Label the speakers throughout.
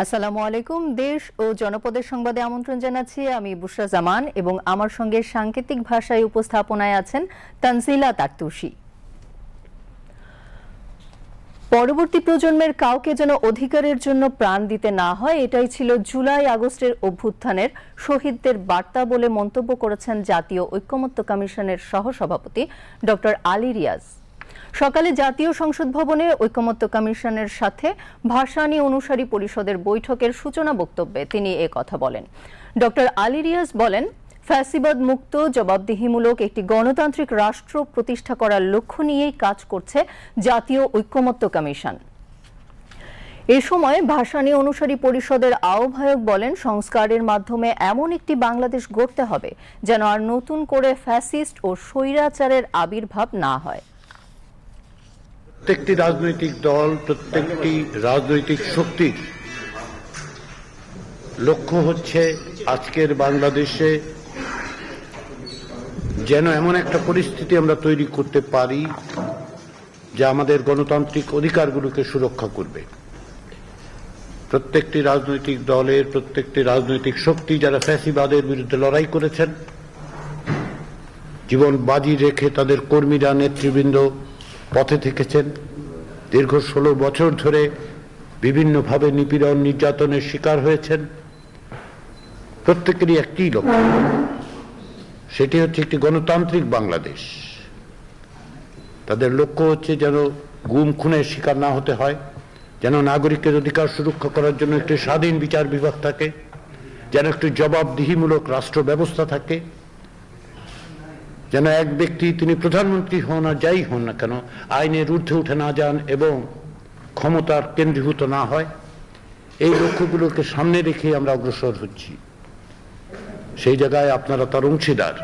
Speaker 1: আসসালামু আলাইকুম দেশ ও জনপদের সংবাদে আমন্ত্রণ জানাচ্ছি আমি বুশরা জামান এবং আমার সঙ্গে সাংকেতিক ভাষায় উপস্থাপনায় আছেন তানসিলা তাকতুশি পরবর্তী প্রজন্মের কাউকে যেন অধিকারের জন্য প্রাণ দিতে না হয় এটাই ছিল জুলাই আগস্টের অভ্যুত্থানের শহীদদের বার্তা বলে মন্তব্য করেছেন জাতীয় ঐক্যমত্য কমিশনের সহসভাপতি ডক্টর আলী রিয়াজ সকালে জাতীয় সংসদ ভবনে ঐকমত্য কমিশনের সাথে ভাষা অনুসারী পরিষদের বৈঠকের সূচনা বক্তব্যে তিনি এ কথা বলেন ডক্টর আলী রিয়াজ বলেন ফ্যাসিবাদ মুক্ত জবাবদিহিমূলক একটি গণতান্ত্রিক রাষ্ট্র প্রতিষ্ঠা করার লক্ষ্য নিয়েই কাজ করছে জাতীয় ঐক্যমত্য কমিশন এ সময় ভাষানি অনুসারী পরিষদের আহ্বায়ক বলেন সংস্কারের মাধ্যমে এমন একটি বাংলাদেশ গড়তে হবে যেন আর নতুন করে ফ্যাসিস্ট ও স্বৈরাচারের আবির্ভাব না হয়
Speaker 2: প্রত্যেকটি রাজনৈতিক দল প্রত্যেকটি রাজনৈতিক শক্তির লক্ষ্য হচ্ছে আজকের বাংলাদেশে যেন এমন একটা পরিস্থিতি আমরা তৈরি করতে পারি যা আমাদের গণতান্ত্রিক অধিকারগুলোকে সুরক্ষা করবে প্রত্যেকটি রাজনৈতিক দলের প্রত্যেকটি রাজনৈতিক শক্তি যারা ফ্যাসিবাদের বিরুদ্ধে লড়াই করেছেন জীবন বাজি রেখে তাদের কর্মীরা নেতৃবৃন্দ পথে থেকেছেন দীর্ঘ ষোলো বছর ধরে বিভিন্নভাবে নিপীড়ন নির্যাতনের শিকার হয়েছেন প্রত্যেকেরই একটি লক্ষ্য সেটি হচ্ছে একটি গণতান্ত্রিক বাংলাদেশ তাদের লক্ষ্য হচ্ছে যেন গুম খুনের শিকার না হতে হয় যেন নাগরিকের অধিকার সুরক্ষা করার জন্য একটি স্বাধীন বিচার বিভাগ থাকে যেন একটি জবাবদিহিমূলক রাষ্ট্র ব্যবস্থা থাকে যেন এক ব্যক্তি তিনি প্রধানমন্ত্রী হন আর যাই হন না কেন আইনের ঊর্ধ্বে উঠে না যান এবং ক্ষমতার কেন্দ্রীভূত না হয় এই লক্ষ্যগুলোকে সামনে রেখে আমরা অগ্রসর হচ্ছি সেই জায়গায় আপনারা তার অংশীদার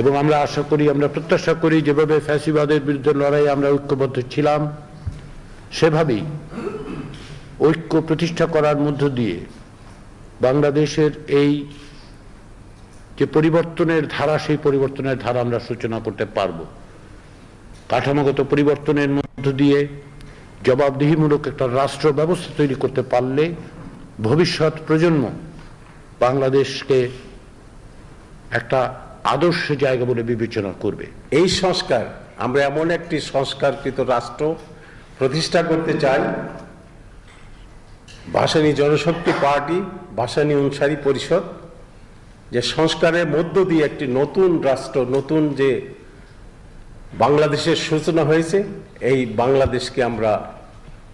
Speaker 2: এবং আমরা আশা করি আমরা প্রত্যাশা করি যেভাবে ফ্যাসিবাদের বিরুদ্ধে লড়াই আমরা ঐক্যবদ্ধ ছিলাম সেভাবেই ঐক্য প্রতিষ্ঠা করার মধ্য দিয়ে বাংলাদেশের এই যে পরিবর্তনের ধারা সেই পরিবর্তনের ধারা আমরা সূচনা করতে পারব কাঠামোগত পরিবর্তনের মধ্য দিয়ে জবাবদিহিমূলক একটা রাষ্ট্র ব্যবস্থা তৈরি করতে পারলে ভবিষ্যৎ প্রজন্ম বাংলাদেশকে একটা আদর্শ জায়গা বলে বিবেচনা করবে এই সংস্কার আমরা এমন একটি সংস্কারকৃত রাষ্ট্র প্রতিষ্ঠা করতে চাই ভাসানী জনশক্তি পার্টি ভাসানী অনুসারী পরিষদ যে সংস্কারের মধ্য দিয়ে একটি নতুন রাষ্ট্র নতুন যে বাংলাদেশের সূচনা হয়েছে এই বাংলাদেশকে আমরা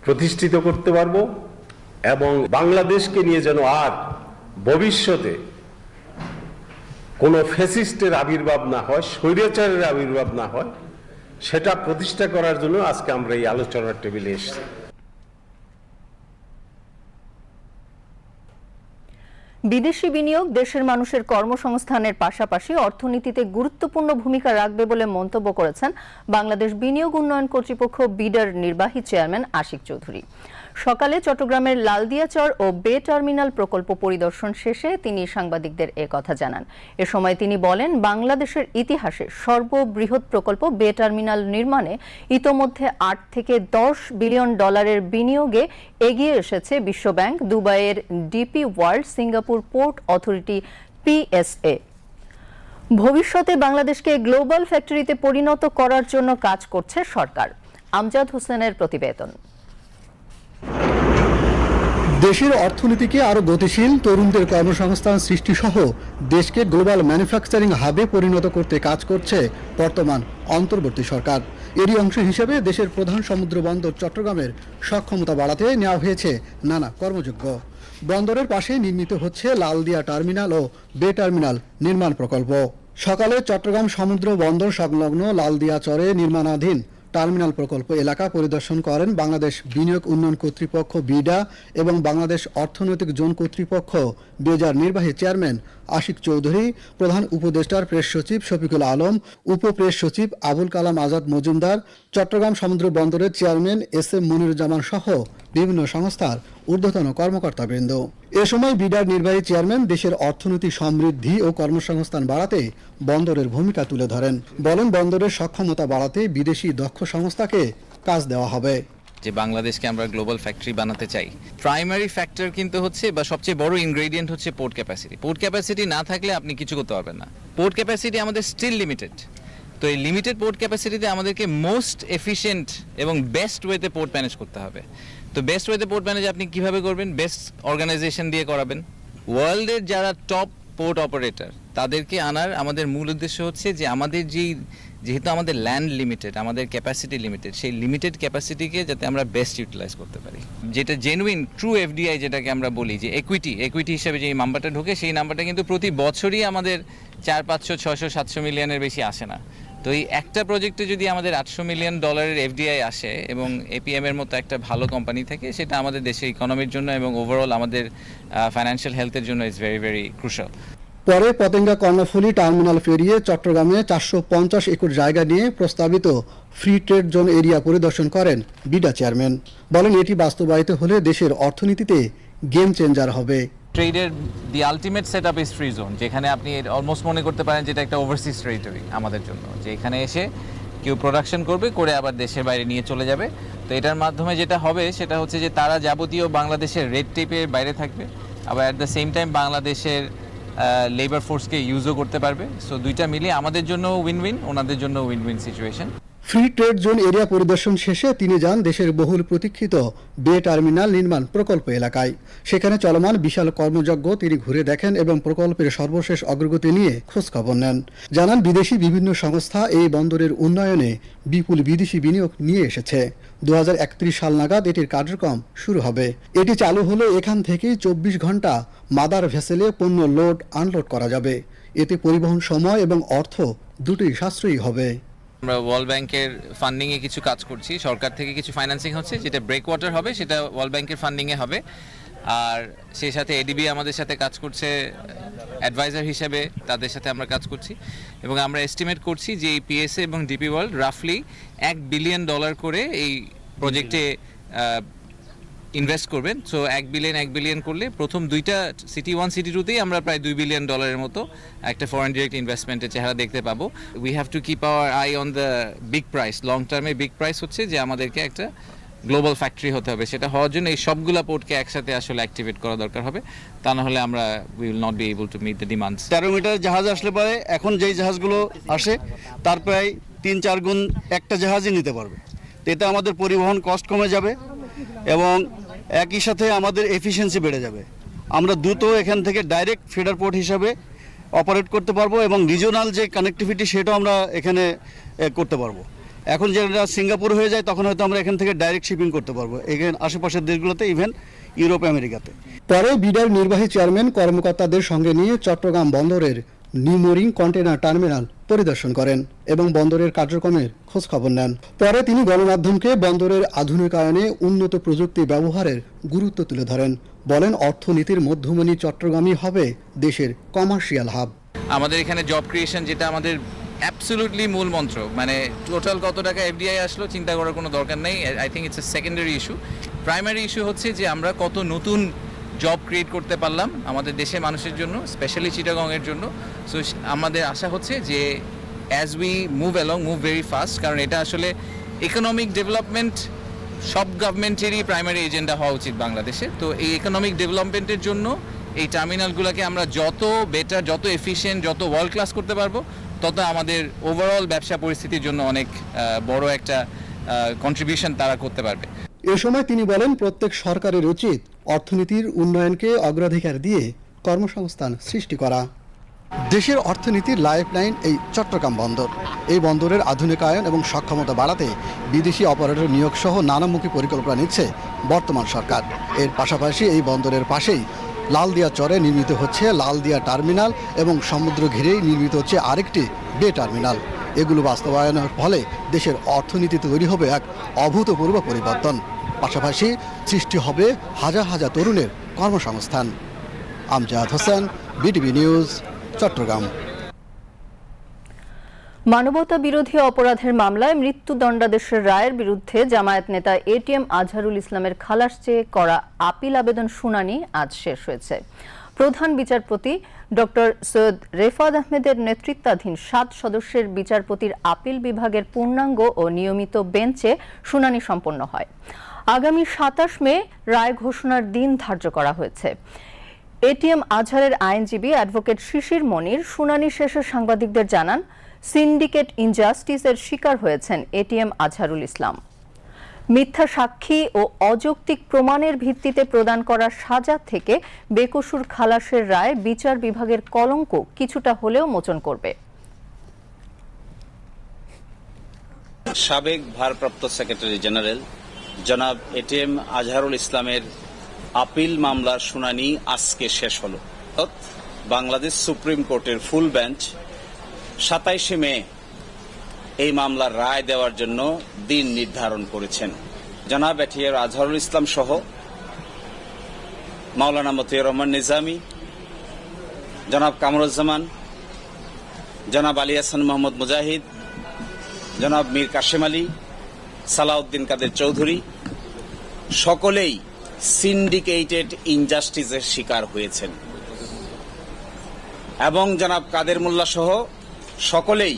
Speaker 2: প্রতিষ্ঠিত করতে পারব এবং বাংলাদেশকে নিয়ে যেন আর ভবিষ্যতে কোনো ফেসিস্টের আবির্ভাব না হয় স্বৈরাচারের আবির্ভাব না হয় সেটা প্রতিষ্ঠা করার জন্য আজকে আমরা এই আলোচনার টেবিলে এসেছি
Speaker 1: বিদেশি বিনিয়োগ দেশের মানুষের কর্মসংস্থানের পাশাপাশি অর্থনীতিতে গুরুত্বপূর্ণ ভূমিকা রাখবে বলে মন্তব্য করেছেন বাংলাদেশ বিনিয়োগ উন্নয়ন কর্তৃপক্ষ বিডার নির্বাহী চেয়ারম্যান আশিক চৌধুরী সকালে চট্টগ্রামের লালদিয়াচর ও বে টার্মিনাল প্রকল্প পরিদর্শন শেষে তিনি সাংবাদিকদের এ কথা জানান এ সময় তিনি বলেন বাংলাদেশের ইতিহাসে সর্ববৃহৎ প্রকল্প বে টার্মিনাল নির্মাণে ইতোমধ্যে আট থেকে দশ বিলিয়ন ডলারের বিনিয়োগে এগিয়ে এসেছে বিশ্বব্যাংক দুবাইয়ের DP world Singapore port authority PSA ভবিষ্যতে বাংলাদেশকে গ্লোবাল ফ্যাক্টরিতে পরিণত করার জন্য কাজ করছে সরকার আমজাদ হোসেনের প্রতিবেদন
Speaker 3: দেশের অর্থনীতিকে আরও গতিশীল তরুণদের কর্মসংস্থান সৃষ্টিসহ দেশকে গ্লোবাল ম্যানুফ্যাকচারিং হাবে পরিণত করতে কাজ করছে বর্তমান অন্তর্বর্তী সরকার এরই অংশ হিসেবে দেশের প্রধান সমুদ্র বন্দর চট্টগ্রামের সক্ষমতা বাড়াতে নেওয়া হয়েছে নানা কর্মযোগ্য বন্দরের পাশে নির্মিত হচ্ছে লালদিয়া টার্মিনাল ও বে টার্মিনাল নির্মাণ প্রকল্প সকালে চট্টগ্রাম সমুদ্র বন্দর সংলগ্ন লালদিয়া চরে নির্মাণাধীন টার্মিনাল প্রকল্প এলাকা পরিদর্শন করেন বাংলাদেশ বিনিয়োগ উন্নয়ন কর্তৃপক্ষ বিডা এবং বাংলাদেশ অর্থনৈতিক জোন কর্তৃপক্ষ বেজার নির্বাহী চেয়ারম্যান আশিক চৌধুরী প্রধান উপদেষ্টার প্রেস সচিব শফিকুল আলম উপপ্রেস সচিব আবুল কালাম আজাদ মজুমদার চট্টগ্রাম সমুদ্র বন্দরের চেয়ারম্যান এস এম মনিরুজ্জামান সহ বিভিন্ন সংস্থার ঊর্ধ্বতন কর্মকর্তাবৃন্দ এ সময় বিডার নির্বাহী চেয়ারম্যান দেশের অর্থনীতি সমৃদ্ধি ও কর্মসংস্থান বাড়াতে বন্দরের ভূমিকা তুলে ধরেন বলেন বন্দরের সক্ষমতা বাড়াতে বিদেশি দক্ষ সংস্থাকে কাজ দেওয়া হবে
Speaker 4: যে বাংলাদেশকে আমরা গ্লোবাল ফ্যাক্টরি বানাতে চাই প্রাইমারি ফ্যাক্টর কিন্তু হচ্ছে বা সবচেয়ে বড় ইনগ্রেডিয়েন্ট হচ্ছে পোর্ট ক্যাপাসিটি পোর্ট ক্যাপাসিটি না থাকলে আপনি কিছু করতে পারবেন না পোর্ট ক্যাপাসিটি আমাদের স্টিল লিমিটেড তো এই লিমিটেড পোর্ট ক্যাপাসিটিতে আমাদেরকে মোস্ট এফিশিয়েন্ট এবং বেস্ট ওয়েতে পোর্ট ম্যানেজ করতে হবে তো বেস্ট ওয়েতে পোর্ট ম্যানেজ আপনি কিভাবে করবেন বেস্ট অর্গানাইজেশন দিয়ে করাবেন ওয়ার্ল্ডের যারা টপ পোর্ট অপারেটর তাদেরকে আনার আমাদের মূল উদ্দেশ্য হচ্ছে যে আমাদের যেই যেহেতু আমাদের ল্যান্ড লিমিটেড আমাদের ক্যাপাসিটি লিমিটেড সেই লিমিটেড ক্যাপাসিটিকে যাতে আমরা বেস্ট ইউটিলাইজ করতে পারি যেটা জেনুইন ট্রু এফডিআই যেটাকে আমরা বলি যে একুইটি একুইটি হিসাবে যে নাম্বারটা ঢোকে সেই নাম্বারটা কিন্তু প্রতি বছরই আমাদের চার পাঁচশো ছশো সাতশো মিলিয়নের বেশি আসে না তো এই একটা প্রজেক্টে যদি আমাদের আটশো মিলিয়ন ডলারের এফডিআই আসে এবং এপিএম এর মতো একটা ভালো কোম্পানি থাকে সেটা আমাদের দেশের ইকোনমির জন্য এবং ওভারঅল আমাদের ফাইন্যান্সিয়াল হেলথের জন্য ইজ ভেরি ভেরি ক্রুশাল
Speaker 3: পরে পতেঙ্গা কর্ণফুলি টার্মিনাল পেরিয়ে চট্টগ্রামে চারশো পঞ্চাশ একর জায়গা নিয়ে প্রস্তাবিত ফ্রি ট্রেড জোন এরিয়া পরিদর্শন করেন বিডা চেয়ারম্যান বলেন এটি বাস্তবায়িত হলে দেশের অর্থনীতিতে গেম চেঞ্জার হবে
Speaker 4: ট্রেডের the ultimate setup is free zone যেখানে আপনি অলমোস্ট মনে করতে পারেন যেটা একটা ওভারসিজ টেরিটরি আমাদের জন্য যে এখানে এসে কেউ প্রোডাকশন করবে করে আবার দেশের বাইরে নিয়ে চলে যাবে তো এটার মাধ্যমে যেটা হবে সেটা হচ্ছে যে তারা যাবতীয় বাংলাদেশের রেড টেপের বাইরে থাকবে আবার অ্যাট দ্য সেম টাইম বাংলাদেশের লেবার ফোর্সকে ইউজও করতে পারবে সো দুইটা মিলিয়ে আমাদের জন্য উইন উইন ওনাদের জন্য win win situation
Speaker 3: free trade zone area পরিদর্শন শেষে তিনি যান দেশের বহুল প্রতীক্ষিত বে টার্মিনাল নির্মাণ প্রকল্প এলাকায় সেখানে চলমান বিশাল কর্মযজ্ঞ তিনি ঘুরে দেখেন এবং প্রকল্পের সর্বশেষ অগ্রগতি নিয়ে খোঁজখবর নেন জানান বিদেশি বিভিন্ন সংস্থা এই বন্দরের উন্নয়নে বিপুল বিদেশি বিনিয়োগ নিয়ে এসেছে দু সাল নাগাদ এটির কার্যক্রম শুরু হবে এটি চালু হলে এখান থেকেই চব্বিশ ঘন্টা মাদার ভেসেলে পণ্য লোড আনলোড করা যাবে এতে পরিবহন সময় এবং অর্থ দুটি সাশ্রয়ী হবে
Speaker 4: আমরা ওয়ার্ল্ড ব্যাংকের ফান্ডিংয়ে কিছু কাজ করছি সরকার থেকে কিছু ফাইন্যান্সিং হচ্ছে যেটা ব্রেক ওয়াটার হবে সেটা ওয়ার্ল্ড ব্যাংকের ফান্ডিংয়ে হবে আর সেই সাথে এডিবি আমাদের সাথে কাজ করছে অ্যাডভাইজার হিসেবে তাদের সাথে আমরা কাজ করছি এবং আমরা এস্টিমেট করছি যে এই পিএসএ এবং ডিপি ওয়ার্ল্ড রাফলি এক বিলিয়ন ডলার করে এই প্রজেক্টে ইনভেস্ট করবেন সো এক বিলিয়ন এক বিলিয়ন করলে প্রথম দুইটা সিটি ওয়ান সিটি টুতেই আমরা প্রায় দুই বিলিয়ন ডলারের মতো একটা ফরেন ডিরেক্ট ইনভেস্টমেন্টের চেহারা দেখতে পাবো we have to keep our eye on the big prize long টার্মে বিগ প্রাইস হচ্ছে যে আমাদেরকে একটা গ্লোবাল ফ্যাক্টরি হতে হবে সেটা হওয়ার জন্য এই সবগুলা পোর্টকে একসাথে আসলে অ্যাক্টিভেট করা দরকার হবে তা না হলে আমরা we will not be able to meet the demand
Speaker 5: তেরো মিটার জাহাজ আসলে পরে এখন যেই জাহাজগুলো আসে তার প্রায় তিন চার গুণ একটা জাহাজই নিতে পারবে এতে আমাদের পরিবহন কস্ট কমে যাবে এবং একই সাথে আমাদের এফিসিয়েন্সি বেড়ে যাবে আমরা দ্রুত এখান থেকে ডাইরেক্ট ফিডার পোর্ট হিসাবে অপারেট করতে পারবো এবং রিজনাল যে কানেক্টিভিটি সেটাও আমরা এখানে করতে পারবো এখন যেটা সিঙ্গাপুর হয়ে যায় তখন হয়তো আমরা এখান থেকে ডাইরেক্ট শিপিং করতে পারবো এখানে আশেপাশের দেশগুলোতে ইভেন ইউরোপ আমেরিকাতে
Speaker 3: পরে বিডার নির্বাহী চেয়ারম্যান কর্মকর্তাদের সঙ্গে নিয়ে চট্টগ্রাম বন্দরের নিমোরিং কন্টেনার টার্মিনাল পরিদর্শন করেন এবং বন্দরের কার্যক্রমের খোঁজখবর নেন পরে তিনি গণমাধ্যমকে বন্দরের আধুনিকায়নে উন্নত প্রযুক্তি ব্যবহারের গুরুত্ব তুলে ধরেন বলেন অর্থনীতির মধ্যমণি চট্টগ্রামই হবে দেশের কমার্শিয়াল হাব
Speaker 4: আমাদের এখানে জব ক্রিয়েশন যেটা আমাদের অ্যাবসলুটলি মূল মন্ত্র মানে টোটাল কত টাকা এফডিআই আসলো চিন্তা করার কোনো দরকার নেই I think it's a secondary issue primary issue হচ্ছে যে আমরা কত নতুন জব ক্রিয়েট করতে পারলাম আমাদের দেশের মানুষের জন্য স্পেশালি চিটাগংয়ের জন্য সো আমাদের আশা হচ্ছে যে as we move along move very fast কারণ এটা আসলে ইকোনমিক ডেভেলপমেন্ট সব গভর্নমেন্টেরই প্রাইমারি এজেন্ডা হওয়া উচিত বাংলাদেশে তো এই ইকোনমিক ডেভেলপমেন্টের জন্য এই টার্মিনালগুলোকে আমরা যত বেটার যত এফিশিয়েন্ট যত ওয়ার্ল্ড ক্লাস করতে পারবো তত আমাদের ওভারঅল ব্যবসা পরিস্থিতির জন্য অনেক বড় একটা কন্ট্রিবিউশন তারা করতে পারবে
Speaker 3: এ সময় তিনি বলেন প্রত্যেক সরকারের উচিত অর্থনীতির উন্নয়নকে অগ্রাধিকার দিয়ে কর্মসংস্থান সৃষ্টি করা দেশের অর্থনীতির লাইফ লাইন এই চট্টগ্রাম বন্দর এই বন্দরের আধুনিকায়ন এবং সক্ষমতা বাড়াতে বিদেশি অপারেটর নিয়োগ সহ নানামুখী পরিকল্পনা নিচ্ছে বর্তমান সরকার এর পাশাপাশি এই বন্দরের পাশেই লালদিয়া চরে নির্মিত হচ্ছে লালদিয়া টার্মিনাল এবং সমুদ্র ঘিরেই নির্মিত হচ্ছে আরেকটি বে টার্মিনাল এগুলো বাস্তবায়নের ফলে দেশের অর্থনীতি তৈরি হবে এক অভূতপূর্ব পরিবর্তন পাশাপাশি সৃষ্টি হবে হাজার হাজার তরুণের কর্মসংস্থান আমজাদ হোসেন বিটিভি নিউজ চট্টগ্রাম
Speaker 1: মানবতা বিরোধী অপরাধের মামলায় মৃত্যুদণ্ডাদেশের রায়ের বিরুদ্ধে জামায়াত নেতা এটিএম আজহারুল ইসলামের খালাস চেয়ে করা আপিল আবেদন শুনানি আজ শেষ হয়েছে প্রধান বিচারপতি ডক্টর সৈয়দ রেফাত আহমেদের নেতৃত্বাধীন সাত সদস্যের বিচারপতির আপিল বিভাগের পূর্ণাঙ্গ ও নিয়মিত বেঞ্চে শুনানি সম্পন্ন হয় আগামী সাতাশ মে রায় ঘোষণার দিন ধার্য করা হয়েছে এটিএম আজহারের আইনজীবী অ্যাডভোকেট শিশির মনির শুনানি শেষে সাংবাদিকদের জানান সিন্ডিকেট ইনজাস্টিসের শিকার হয়েছেন এটিএম আজহারুল ইসলাম মিথ্যা সাক্ষী ও অযৌক্তিক প্রমাণের ভিত্তিতে প্রদান করা সাজা থেকে বেকসুর খালাসের রায় বিচার বিভাগের কলঙ্ক কিছুটা হলেও মোচন করবে
Speaker 6: সাবেক ভারপ্রাপ্ত সেক্রেটারি জেনারেল জনাব এটিএম আজহারুল ইসলামের আপিল মামলার শুনানি আজকে শেষ হল বাংলাদেশ সুপ্রিম কোর্টের ফুল বেঞ্চ সাতাইশে মে এই মামলার রায় দেওয়ার জন্য দিন নির্ধারণ করেছেন জনাব এটিএম আজহারুল ইসলাম সহ মাওলানা মতিউর রহমান নিজামী জনাব কামরুজ্জামান জনাব আলী হাসান মোহাম্মদ মুজাহিদ জনাব মীর কাশেম আলী সালাউদ্দিন কাদের চৌধুরী সকলেই সিন্ডিকেটেড ইনজাস্টিসের শিকার হয়েছেন এবং জনাব কাদের মোল্লা সহ সকলেই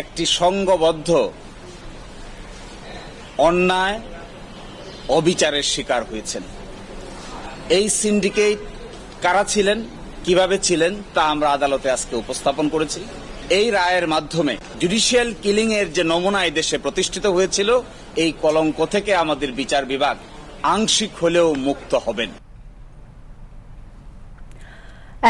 Speaker 6: একটি সংঘবদ্ধ অন্যায় অবিচারের শিকার হয়েছেন এই সিন্ডিকেট কারা ছিলেন কিভাবে ছিলেন তা আমরা আদালতে আজকে উপস্থাপন করেছি এই রায়ের মাধ্যমে জুডিশিয়াল কিলিং এর যে নমুনা দেশে প্রতিষ্ঠিত হয়েছিল এই কলঙ্ক থেকে আমাদের বিচার বিভাগ আংশিক হলেও মুক্ত হবেন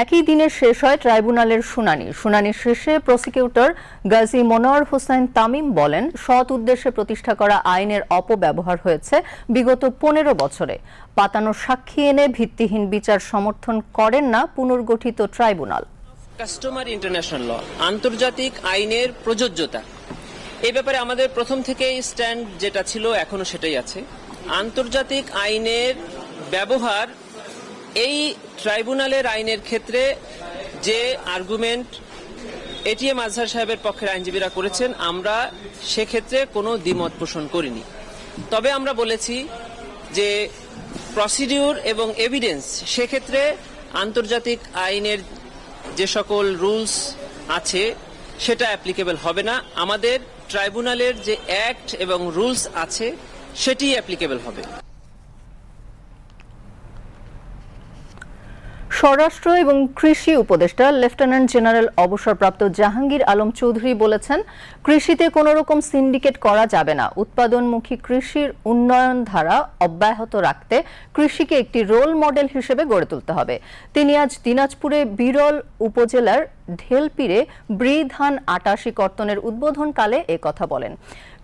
Speaker 1: একই দিনে শেষ হয় ট্রাইব্যুনালের শুনানি শুনানি শেষে প্রসিকিউটর গাজী মনোয়ার হোসেন তামিম বলেন সৎ উদ্দেশ্যে প্রতিষ্ঠা করা আইনের অপব্যবহার হয়েছে বিগত পনেরো বছরে পাতানো সাক্ষী এনে ভিত্তিহীন বিচার সমর্থন করেন না পুনর্গঠিত ট্রাইব্যুনাল
Speaker 7: কাস্টমার ইন্টারন্যাশনাল ল আন্তর্জাতিক আইনের প্রযোজ্যতা এ ব্যাপারে আমাদের প্রথম থেকেই স্ট্যান্ড যেটা ছিল এখনো সেটাই আছে আন্তর্জাতিক আইনের ব্যবহার এই ট্রাইব্যুনালের আইনের ক্ষেত্রে যে আর্গুমেন্ট এটিএম আজহার সাহেবের পক্ষের আইনজীবীরা করেছেন আমরা সেক্ষেত্রে কোনো দ্বিমত পোষণ করিনি তবে আমরা বলেছি যে প্রসিডিউর এবং এভিডেন্স সেক্ষেত্রে আন্তর্জাতিক আইনের যে সকল রুলস আছে সেটা অ্যাপ্লিকেবল হবে না আমাদের ট্রাইব্যুনালের যে অ্যাক্ট এবং রুলস আছে সেটি অ্যাপ্লিকেবল হবে
Speaker 1: স্বরাষ্ট্র এবং কৃষি উপদেষ্টা লেফটেন্যান্ট জেনারেল অবসরপ্রাপ্ত জাহাঙ্গীর আলম চৌধুরী বলেছেন কৃষিতে কোনো রকম সিন্ডিকেট করা যাবে না উৎপাদনমুখী কৃষির উন্নয়ন ধারা অব্যাহত রাখতে কৃষিকে একটি রোল মডেল হিসেবে গড়ে তুলতে হবে তিনি আজ দিনাজপুরে বিরল উপজেলার ঢেলপিরে ব্রি ধান আটাশি কর্তনের উদ্বোধনকালে কথা বলেন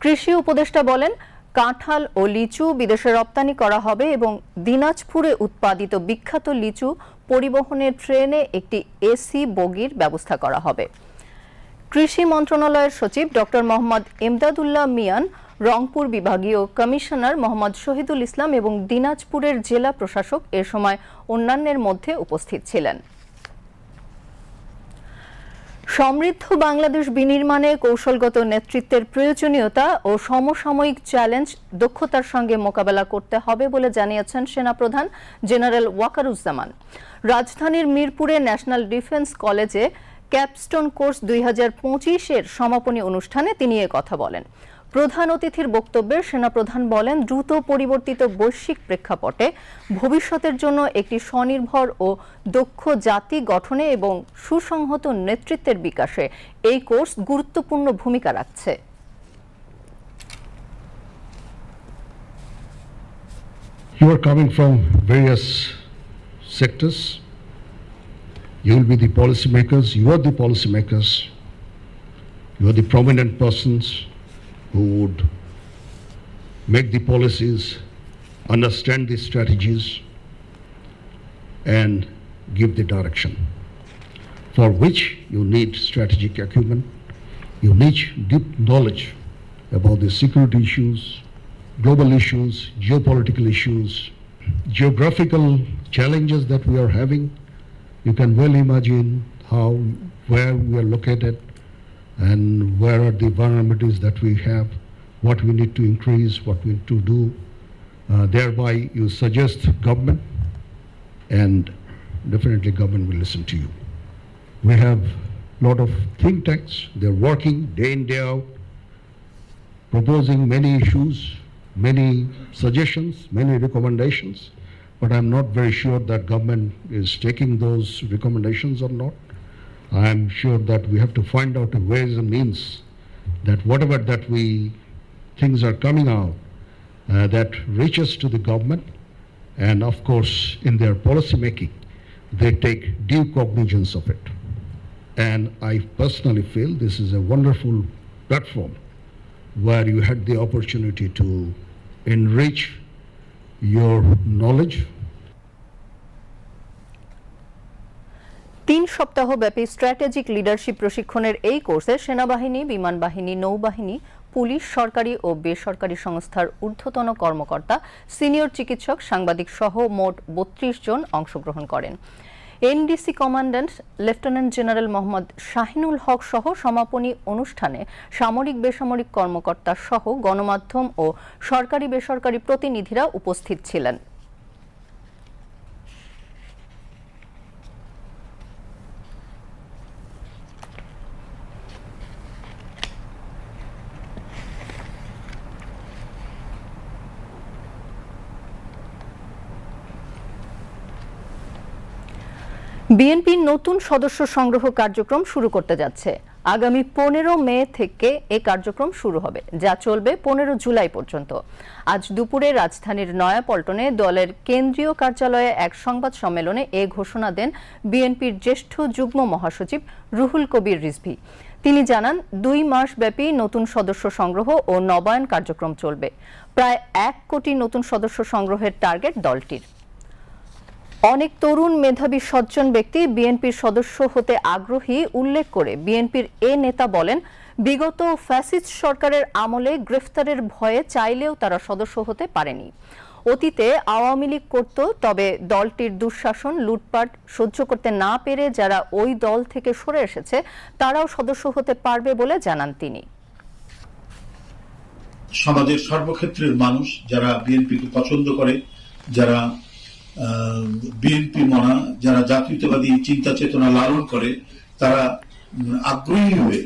Speaker 1: কৃষি উপদেষ্টা বলেন কাঁঠাল ও লিচু বিদেশে রপ্তানি করা হবে এবং দিনাজপুরে উৎপাদিত বিখ্যাত লিচু পরিবহনের ট্রেনে একটি এসি বগির ব্যবস্থা করা হবে কৃষি মন্ত্রণালয়ের সচিব ডক্টর মোহাম্মদ এমদাদুল্লাহ মিয়ান রংপুর বিভাগীয় কমিশনার মোহাম্মদ শহীদুল ইসলাম এবং দিনাজপুরের জেলা প্রশাসক এ সময় অন্যান্যের মধ্যে উপস্থিত ছিলেন সমৃদ্ধ বাংলাদেশ বিনির্মাণে কৌশলগত নেতৃত্বের প্রয়োজনীয়তা ও সমসাময়িক চ্যালেঞ্জ দক্ষতার সঙ্গে মোকাবেলা করতে হবে বলে জানিয়েছেন সেনাপ্রধান জেনারেল ওয়াকারুজ্জামান রাজধানীর মিরপুরে ন্যাশনাল ডিফেন্স কলেজে ক্যাপস্টোন কোর্স দুই এর সমাপনী অনুষ্ঠানে তিনি কথা বলেন প্রধান অতিথির বক্তব্যে সেনাপ্রধান বলেন দ্রুত পরিবর্তিত বৈশ্বিক প্রেক্ষাপটে ভবিষ্যতের জন্য একটি স্বনির্ভর ও দক্ষ জাতি গঠনে এবং সুসংহত নেতৃত্বের বিকাশে এই কোর্স গুরুত্বপূর্ণ ভূমিকা রাখছে
Speaker 8: You are coming from various sectors. You will be the policymakers. You are the policymakers. You are the prominent persons. who would make the policies, understand the strategies, and give the direction, for which you need strategic acumen, you need deep knowledge about the security issues, global issues, geopolitical issues, geographical challenges that we are having. You can well imagine how, where we are located, and where are the vulnerabilities that we have, what we need to increase, what we need to do. Uh, thereby, you suggest government, and definitely government will listen to you. We have a lot of think tanks. They're working day in, day out, proposing many issues, many suggestions, many recommendations. But I'm not very sure that government is taking those recommendations or not. I am sure that we have to find out ways and means that whatever that we things are coming out uh, that reaches to the government and of course in their policy making they take due cognizance of it and i personally feel this is a wonderful platform where you had the opportunity to enrich your knowledge তিন সপ্তাহব্যাপী strategic leadership প্রশিক্ষণের এই কোর্সে সেনাবাহিনী বিমান বাহিনী নৌবাহিনী police সরকারি ও বেসরকারি সংস্থার ঊর্ধ্বতন কর্মকর্তা সিনিয়র চিকিৎসক সাংবাদিক সহ মোট বত্রিশ জন অংশগ্রহণ করেন NDC commandant lieutenant general Mohammad Shahinul Haque সহ সমাপনী অনুষ্ঠানে সামরিক বেসামরিক কর্মকর্তা সহ গণমাধ্যম ও সরকারি বেসরকারি প্রতিনিধিরা উপস্থিত ছিলেন বিএনপির নতুন সদস্য সংগ্রহ কার্যক্রম শুরু করতে যাচ্ছে আগামী পনেরো মে থেকে এ কার্যক্রম শুরু হবে যা চলবে পনেরো জুলাই পর্যন্ত আজ দুপুরে রাজধানীর নয়াপল্টনে দলের কেন্দ্রীয় কার্যালয়ে এক সংবাদ সম্মেলনে এ ঘোষণা দেন বিএনপির জ্যেষ্ঠ যুগ্ম মহাসচিব রুহুল কবির রিজভি তিনি জানান দুই মাস ব্যাপী নতুন সদস্য সংগ্রহ ও নবায়ন কার্যক্রম চলবে প্রায় এক কোটি নতুন সদস্য সংগ্রহের টার্গেট দলটির অনেক তরুণ মেধাবী সজ্জন ব্যক্তি বিএনপির সদস্য হতে আগ্রহী উল্লেখ করে বিএনপির এ নেতা বলেন বিগত ফ্যাসিস্ট সরকারের আমলে গ্রেফতারের ভয়ে চাইলেও তারা সদস্য হতে পারেনি অতীতে আওয়ামী লীগ করত তবে দলটির দুঃশাসন লুটপাট সহ্য করতে না পেরে যারা ওই দল থেকে সরে এসেছে তারাও সদস্য হতে পারবে বলে জানান তিনি সমাজের সর্বক্ষেত্রের মানুষ যারা বিএনপিকে পছন্দ করে যারা বিএনপি মনা যারা জাতীয়তাবাদী চিন্তা চেতনা লালন করে তারা আগ্রহী হয়ে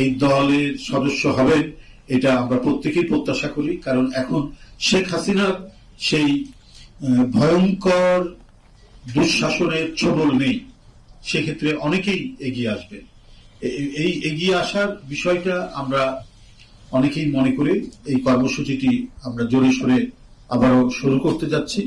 Speaker 8: এই দলের সদস্য হবেন এটা আমরা প্রত্যেকেই প্রত্যাশা করি কারণ এখন শেখ হাসিনার সেই ভয়ঙ্কর দুঃশাসনের ছবল নেই সেক্ষেত্রে অনেকেই এগিয়ে আসবেন এই এগিয়ে আসার বিষয়টা আমরা অনেকেই মনে করে এই কর্মসূচিটি আমরা জোরে সোরে আবারও শুরু করতে যাচ্ছি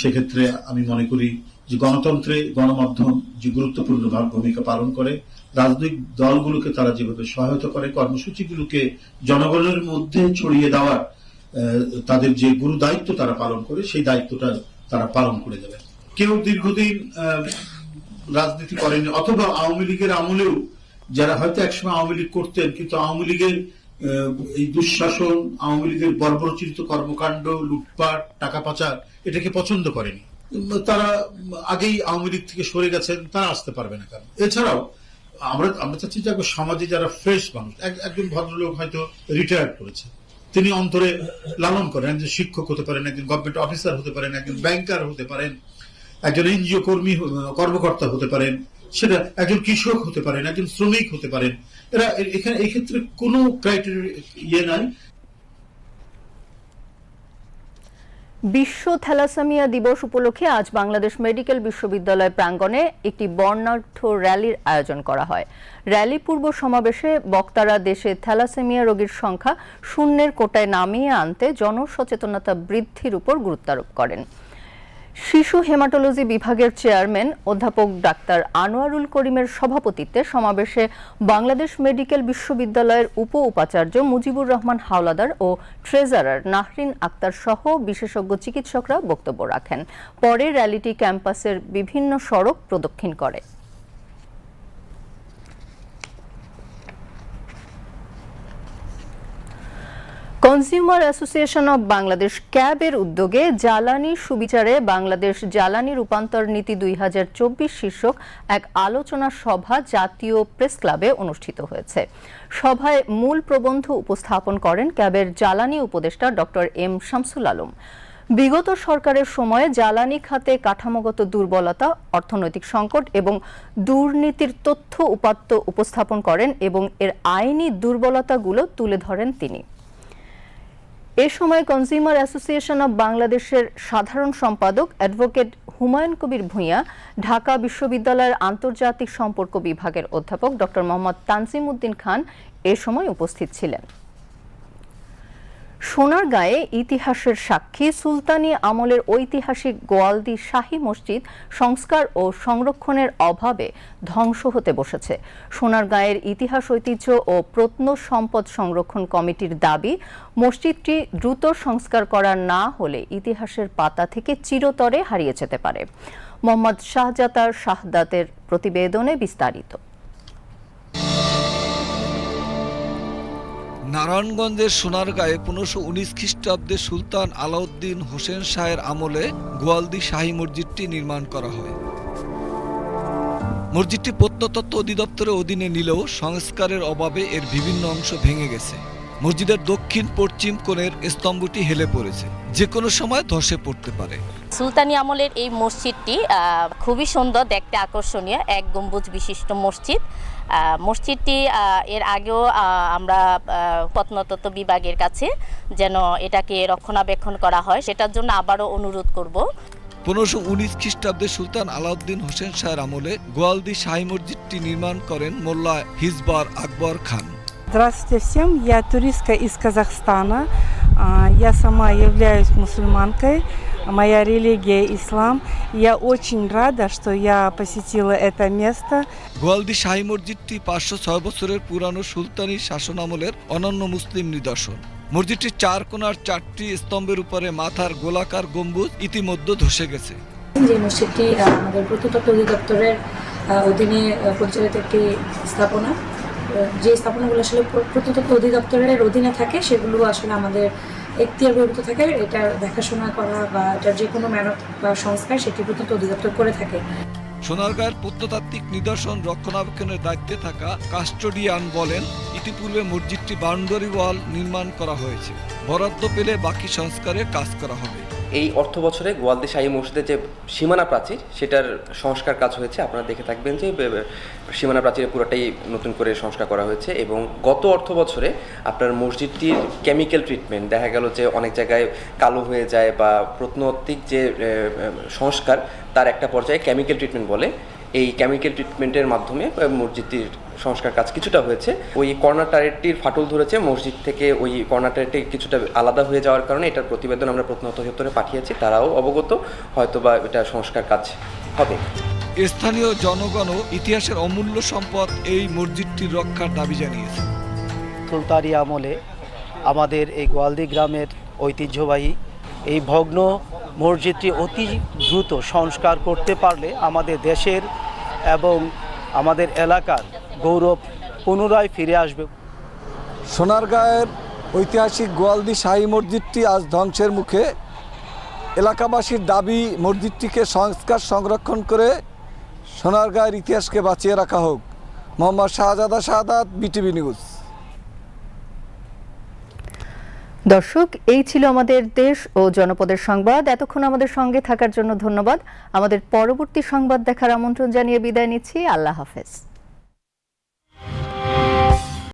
Speaker 8: সেক্ষেত্রে আমি মনে করি যে গণতন্ত্রে গণমাধ্যম যে গুরুত্বপূর্ণ ভূমিকা পালন করে রাজনৈতিক দলগুলোকে তারা যেভাবে সহায়তা করে কর্মসূচিগুলোকে জনগণের মধ্যে ছড়িয়ে দেওয়ার তাদের যে গুরু দায়িত্ব তারা পালন করে সেই দায়িত্বটা তারা পালন করে যাবে কেউ দীর্ঘদিন রাজনীতি করেনি অথবা আওয়ামী লীগের আমলেও যারা হয়তো একসময় আওয়ামী লীগ করতেন কিন্তু আওয়ামী লীগের এই দুঃশাসন আওয়ামী লীগের বর্বরচিত কর্মকাণ্ড লুটপাট টাকা পাচার এটাকে পছন্দ করেনি তারা আগেই আওয়ামী লীগ থেকে সরে গেছেন তারা আসতে পারবে না কারণ এছাড়াও আমরা আমরা চাচ্ছি যে সমাজে যারা ফ্রেশ মানুষ একজন ভদ্রলোক হয়তো রিটায়ার করেছে তিনি অন্তরে লালন করেন একজন শিক্ষক হতে পারেন একজন গভর্নমেন্ট অফিসার হতে পারেন একজন ব্যাংকার হতে পারেন একজন এনজিও কর্মী কর্মকর্তা হতে পারেন সেটা একজন কৃষক হতে পারেন একজন শ্রমিক হতে পারেন এরা এখানে এক্ষেত্রে কোনো ক্রাইটেরিয়া ইয়ে নাই বিশ্ব থ্যালাসেমিয়া দিবস উপলক্ষে আজ বাংলাদেশ মেডিকেল বিশ্ববিদ্যালয় প্রাঙ্গণে একটি বর্ণাঢ্য র্যালির আয়োজন করা হয় র্যালি পূর্ব সমাবেশে বক্তারা দেশে থ্যালাসেমিয়া রোগীর সংখ্যা শূন্যের কোটায় নামিয়ে আনতে জনসচেতনতা বৃদ্ধির উপর গুরুত্বারোপ করেন শিশু হেমাটোলজি বিভাগের চেয়ারম্যান অধ্যাপক ডাক্তার আনোয়ারুল করিমের সভাপতিত্বে সমাবেশে বাংলাদেশ মেডিকেল বিশ্ববিদ্যালয়ের উপ উপাচার্য মুজিবুর রহমান হাওলাদার ও ট্রেজারার নাহরিন আক্তার সহ বিশেষজ্ঞ চিকিৎসকরা বক্তব্য রাখেন পরে র্যালিটি ক্যাম্পাসের বিভিন্ন সড়ক প্রদক্ষিণ করে কনজিউমার অ্যাসোসিয়েশন অব বাংলাদেশ ক্যাবের উদ্যোগে জ্বালানি সুবিচারে বাংলাদেশ জ্বালানি রূপান্তর নীতি দুই শীর্ষক এক আলোচনা সভা জাতীয় প্রেস ক্লাবে অনুষ্ঠিত হয়েছে সভায় মূল প্রবন্ধ উপস্থাপন করেন ক্যাবের জ্বালানি উপদেষ্টা ডক্টর এম শামসুল আলম বিগত সরকারের সময়ে জ্বালানি খাতে কাঠামোগত দুর্বলতা অর্থনৈতিক সংকট এবং দুর্নীতির তথ্য উপাত্ত উপস্থাপন করেন এবং এর আইনি দুর্বলতাগুলো তুলে ধরেন তিনি এ সময় কনজিউমার অ্যাসোসিয়েশন অব বাংলাদেশের সাধারণ সম্পাদক অ্যাডভোকেট হুমায়ুন কবির ভূঁইয়া ঢাকা বিশ্ববিদ্যালয়ের আন্তর্জাতিক সম্পর্ক বিভাগের অধ্যাপক ডক্টর মোহাম্মদ তানজিম উদ্দিন খান এ সময় উপস্থিত ছিলেন সোনারগাঁয়ে ইতিহাসের সাক্ষী সুলতানি আমলের ঐতিহাসিক গোয়ালদি শাহী মসজিদ সংস্কার ও সংরক্ষণের অভাবে ধ্বংস হতে বসেছে সোনারগাঁয়ের ইতিহাস ঐতিহ্য ও প্রত্ন সম্পদ সংরক্ষণ কমিটির দাবি মসজিদটি দ্রুত সংস্কার করা না হলে ইতিহাসের পাতা থেকে চিরতরে হারিয়ে যেতে পারে মোহাম্মদ শাহজাতার শাহদাতের প্রতিবেদনে বিস্তারিত নারায়ণগঞ্জের সোনারগাঁয়ে পনেরোশো উনিশ খ্রিস্টাব্দে সুলতান আলাউদ্দিন হোসেন শাহের আমলে গোয়ালদি শাহী মসজিদটি নির্মাণ করা হয় মসজিদটি প্রত্নতত্ত্ব অধিদপ্তরের অধীনে নিলেও সংস্কারের অভাবে এর বিভিন্ন অংশ ভেঙে গেছে মসজিদের দক্ষিণ পশ্চিম কোণের স্তম্ভটি হেলে পড়েছে যে কোনো সময় ধসে পড়তে পারে সুলতানি আমলের এই মসজিদটি খুবই সুন্দর দেখতে আকর্ষণীয় এক গম্বুজ বিশিষ্ট মসজিদ মসজিদটি এর আগেও আমরা প্রত্নতত্ত্ব বিভাগের কাছে যেন এটাকে রক্ষণাবেক্ষণ করা হয় সেটার জন্য আবারও অনুরোধ করব পনেরোশো উনিশ খ্রিস্টাব্দে সুলতান আলাউদ্দিন হোসেন শাহের আমলে গোয়ালদি শাহী মসজিদটি নির্মাণ করেন মোল্লা হিজবার আকবর খান Здравствуйте всем, я туристка из Казахстана. Я сама являюсь мусульманкой, моя религия ислам. Я очень рада, что я посетила это место. গোয়ালদি শাহী মসজিদটি পাঁচশো ছয় বছরের পুরানো সুলতানি শাসনামলের অনন্য মুসলিম নিদর্শন মসজিদটির চার কোণার চারটি স্তম্ভের উপরে মাথার গোলাকার গম্বুজ ইতিমধ্যে ধসে গেছে যে মসজিদটি আমাদের প্রত্নতত্ত্ব অধিদপ্তরের অধীনে পরিচালিত একটি স্থাপনা যে স্থাপনাগুলো আসলে প্রত্যন্ত অধিদপ্তরের অধীনে থাকে সেগুলো আসলে আমাদের এখতিয়ারভুক্ত থাকে এটা দেখাশোনা করা বা এটার যে কোনো মেরামত বা সংস্কার সেটি প্রত্যন্ত অধিদপ্তর করে থাকে সোনারগাঁয়ের প্রত্নতাত্ত্বিক নিদর্শন রক্ষণাবেক্ষণের দায়িত্বে থাকা কাস্টোডিয়ান বলেন ইতিপূর্বে মসজিদটি বাউন্ডারি ওয়াল নির্মাণ করা হয়েছে বরাদ্দ পেলে বাকি সংস্কারের কাজ করা হবে এই অর্থ বছরে গোয়ালদি শাহী মসজিদের যে সীমানা প্রাচীর সেটার সংস্কার কাজ হয়েছে আপনারা দেখে থাকবেন যে সীমানা প্রাচীরের পুরোটাই নতুন করে সংস্কার করা হয়েছে এবং গত অর্থ বছরে আপনার মসজিদটির কেমিক্যাল ট্রিটমেন্ট দেখা গেল যে অনেক জায়গায় কালো হয়ে যায় বা প্রত্নতাত্ত্বিক যে সংস্কার তার একটা পর্যায়ে কেমিক্যাল ট্রিটমেন্ট বলে এই কেমিক্যাল ট্রিটমেন্টের মাধ্যমে মসজিদটির সংস্কার কাজ কিছুটা হয়েছে ওই কর্নার ফাটল ধরেছে মসজিদ থেকে ওই কর্নার কিছুটা আলাদা হয়ে যাওয়ার কারণে এটার প্রতিবেদন আমরা প্রত্নত দপ্তরে পাঠিয়েছি তারাও অবগত হয়তো বা এটা সংস্কার কাজ হবে স্থানীয় জনগণও ইতিহাসের অমূল্য সম্পদ এই মসজিদটির রক্ষার দাবি জানিয়েছে সুলতানি আমলে আমাদের এই গোয়ালদি গ্রামের ঐতিহ্যবাহী এই ভগ্ন মসজিদটি অতি দ্রুত সংস্কার করতে পারলে আমাদের দেশের এবং আমাদের এলাকার গৌরব পুনরায় ফিরে আসবে সোনারগাঁয়ের ঐতিহাসিক গোয়ালদি শাহী মসজিদটি আজ ধ্বংসের মুখে এলাকাবাসীর দাবি মসজিদটিকে সংস্কার সংরক্ষণ করে সোনারগাঁয়ের ইতিহাসকে বাঁচিয়ে রাখা হোক মোহাম্মদ শাহজাদা শাহাদাত বিটিভি নিউজ দর্শক এই ছিল আমাদের দেশ ও জনপদের সংবাদ এতক্ষণ আমাদের সঙ্গে থাকার জন্য ধন্যবাদ আমাদের পরবর্তী সংবাদ দেখার আমন্ত্রণ জানিয়ে বিদায় নিচ্ছি আল্লাহ হাফেজ